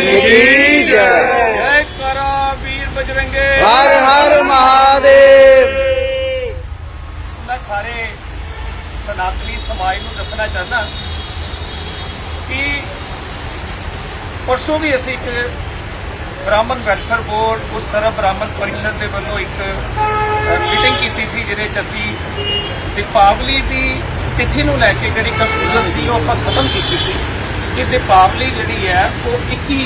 की जय ਜੈ ਕਰਾ ਵੀਰ ਬਜਰੰਗੇ हर हर महादेव ਮੈਂ ਸਾਰੇ ਸਨਾਤਨੀ ਸਮਾਜ ਨੂੰ ਦੱਸਣਾ ਚਾਹੁੰਦਾ ਕਿ ਪਰਸੋਂ ਵੀ ਅਸੀਂ ਇੱਕ ਬ੍ਰਾਹਮਣ ਵੈਲਫੇਅਰ ਬੋਰਡ ਉਸ ਸਰਬ ਬ੍ਰਾਹਮਣ ਪਰਿਸ਼ਦ ਦੇ ਵੱਲੋਂ ਇੱਕ ਮੀਟਿੰਗ ਕੀਤੀ ਸੀ ਜਿਹਦੇ ਚ ਅਸੀਂ ਦੀਪਾਵਲੀ ਦੀ ਤਿਥੀ ਨੂੰ ਲੈ ਕੇ ਜਿਹੜੀ ਕੰਫਿਊਜ਼ਨ ਸੀ ਉਹ ਆਪਾਂ ਖਤਮ ਕੀਤੀ ਸੀ ਕਿ ਦੀਪਾਵਲੀ ਜਿਹੜੀ ਹੈ ਉਹ 21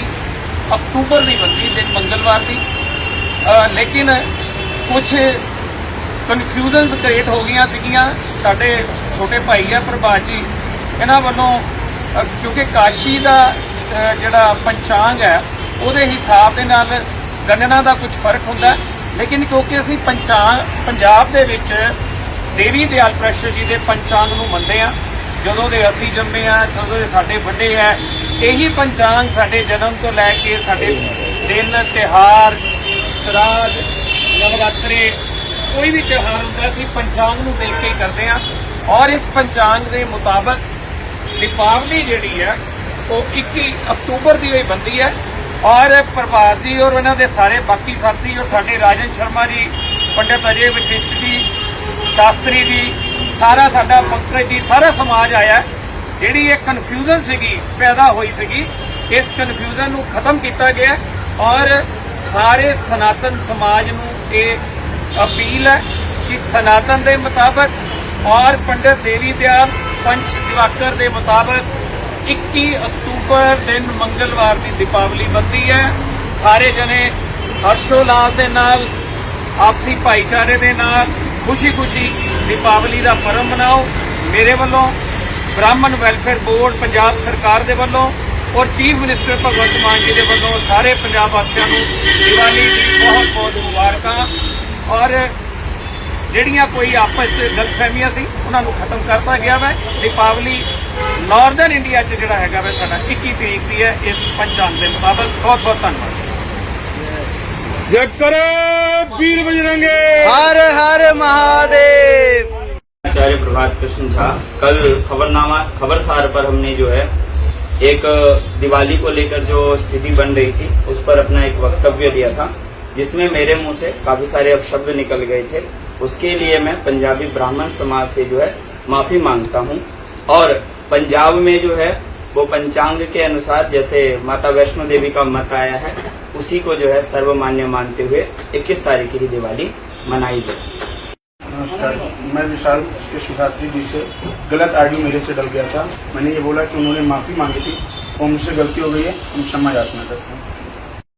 ਅਕਤੂਬਰ ਦੀ ਬੰਦੀ ਦਿਨ ਮੰਗਲਵਾਰ ਦੀ। ਲੇਕਿਨ ਕੁਝ ਕਨਫਿਊਜ਼ਨਸ ਕ੍ਰੀਏਟ ਹੋ ਗਈਆਂ ਸੀਗੀਆਂ। ਸਾਡੇ ਛੋਟੇ ਭਾਈ ਆ ਪ੍ਰਭਾਤ ਜੀ, ਇਹਨਾਂ ਵੱਲੋਂ ਕਿਉਂਕਿ ਕਾਸ਼ੀ ਦਾ ਜਿਹੜਾ ਪੰਚਾਂਗ ਹੈ, ਉਹਦੇ ਹਿਸਾਬ ਦੇ ਨਾਲ ਗਣਨਾ ਦਾ ਕੁਝ ਫ਼ਰਕ ਹੁੰਦਾ ਲੇਕਿਨ ਕਿਉਂਕਿ ਅਸੀਂ ਪੰਚਾਂਗ ਪੰਜਾਬ ਦੇ ਵਿੱਚ ਦੇਵੀ ਦਿਆਲ ਪ੍ਰਸ਼ਰ ਜੀ ਦੇ ਪੰਚਾਂਗ ਨੂੰ ਮੰਨਦੇ ਆ ਜਦੋਂ ਦੇ ਅਸੀਂ ਜੰਮੇ ਆ, ਜਦੋਂ ਦੇ ਸਾਡੇ ਵੱਡੇ ਆ, ਇਹੀ ਪੰਚਾਂਗ ਸਾਡੇ ਜਨਮ ਤੋਂ ਲੈ ਕੇ ਸਾਡੇ ਦਿਨ ਤਿਹਾਰ ਸ਼ਰਾਧ, ਨਵਰਾਤਰੇ, ਕੋਈ ਵੀ ਤਿਉਹਾਰ ਹੁੰਦਾ, ਅਸੀਂ ਪੰਚਾਂਗ ਨੂੰ ਦੇਖ ਕੇ ਕਰਦੇ ਆ। ਔਰ ਇਸ ਪੰਚਾਂਗ ਦੇ ਮੁਤਾਬਕ ਦੀਪਾਵਲੀ ਜਿਹੜੀ ਹੈ ਉਹ 21 ਅਕਤੂਬਰ ਦੀ ਹੋਈ ਬੰਦੀ ਹੈ ਔਰ ਪ੍ਰਭਾਤ ਜੀ ਔਰ ਉਹਨਾਂ ਦੇ ਸਾਰੇ ਬਾਕੀ ਸਾਥੀ ਔਰ ਸਾਡੇ ਰਾਜਨ ਸ਼ਰਮਾ ਜੀ, ਪੰਡਿਤ ਅਜੇ ਵਿਸ਼ਿਸ਼ਟ ਜੀ, ਸ਼ਾਸਤਰੀ ਜੀ ਸਾਰਾ ਸਾਡਾ ਪੰਕਜ ਜੀ, ਸਾਰਾ ਸਮਾਜ ਆਇਆ। ਜਿਹੜੀ ਇਹ ਕਨਫਿਊਜ਼ਨ ਸੀਗੀ, ਪੈਦਾ ਹੋਈ ਸੀਗੀ, ਇਸ ਕਨਫਿਊਜ਼ਨ ਨੂੰ ਖਤਮ ਕੀਤਾ ਗਿਆ ਔਰ ਸਾਰੇ ਸਨਾਤਨ ਸਮਾਜ ਨੂੰ ਇਹ ਅਪੀਲ ਹੈ ਕਿ ਸਨਾਤਨ ਦੇ ਮੁਤਾਬਕ ਔਰ ਪੰਡਿਤ ਦੇਵੀ ਦਿਆਲ ਪੰਚ ਦਿਵਾਕਰ ਦੇ ਮੁਤਾਬਕ 21 ਅਕਤੂਬਰ ਦਿਨ ਮੰਗਲਵਾਰ ਦੀ ਦੀਪਾਵਲੀ ਬੰਦੀ ਹੈ। ਸਾਰੇ ਜਣੇ ਹਰਸ਼ੋਲਾਸ ਦੇ ਨਾਲ, ਆਪਸੀ ਭਾਈਚਾਰੇ ਦੇ ਨਾਲ ਖੁਸ਼ੀ-ਖੁਸ਼ੀ ਦੀਪਾਵਲੀ ਦਾ ਪਰਮ ਮਨਾਓ। ਮੇਰੇ ਵੱਲੋਂ ਬ੍ਰਾਹਮਣ ਵੈਲਫੇਅਰ ਬੋਰਡ ਪੰਜਾਬ ਸਰਕਾਰ ਦੇ ਵੱਲੋਂ ਔਰ ਚੀਫ ਮਿਨਿਸਟਰ ਭਗਵੰਤ ਮਾਨ ਜੀ ਦੇ ਵੱਲੋਂ ਸਾਰੇ ਪੰਜਾਬ ਵਾਸੀਆਂ ਨੂੰ ਦੀਵਾਲੀ ਦੀ ਬਹੁਤ ਬਹੁਤ ਮੁਬਾਰਕਾਂ। ਔਰ ਜਿਹੜੀਆਂ ਕੋਈ ਆਪਸ ਵਿੱਚ ਗਲਤਫਹਿਮੀਆਂ ਸੀ ਉਹਨਾਂ ਨੂੰ ਖਤਮ ਕਰਤਾ ਗਿਆ ਵੈ। ਦੀਪਾਵਲੀ ਨਾਰਦਰਨ ਇੰਡੀਆ 'ਚ ਜਿਹੜਾ ਹੈਗਾ ਵੈ ਸਾਡਾ 21 ਤਰੀਕ ਦੀ ਹੈ ਇਸ ਪੰਚਾਂਗ ਦੇ ਮੁਤਾਬਕ। ਬਹੁਤ ਬਹੁਤ ਧੰਨਵਾਦ। ਜੈ ਕਰੋ ਵੀਰ ਬਜਰੰਗੇ। ਹਰ ਹਰ ਮਹਾਦੇਵ। आचार्य प्रभात कृष्ण झा, कल खबरनामा खबरसार पर हमने जो है, एक, दिवाली को लेकर जो स्थिति बन रही थी, उस पर अपना एक वक्तव्य दिया था, जिसमें मेरे मुँह से काफ़ी सारे अपशब्द निकल गए थे। उसके लिए मैं पंजाबी ब्राह्मण समाज से जो है, माफ़ी माँगता हूँ। और पंजाब में जो है, वो पंचांग के अनुसार, जैसे माता वैष्णो देवी का मत आया है, उसी को जो है सर्वमान्य मानते हुए 21 तारीख की दिवाली मनाई जाए नमस्कार मैं विशाल कृष्ण शास्त्री जी से गलत आईडी मेरे से डल गया था मैंने ये बोला कि उन्होंने माफी मांगी थी और मुझसे गलती हो गई है हम क्षमा याचना करते हैं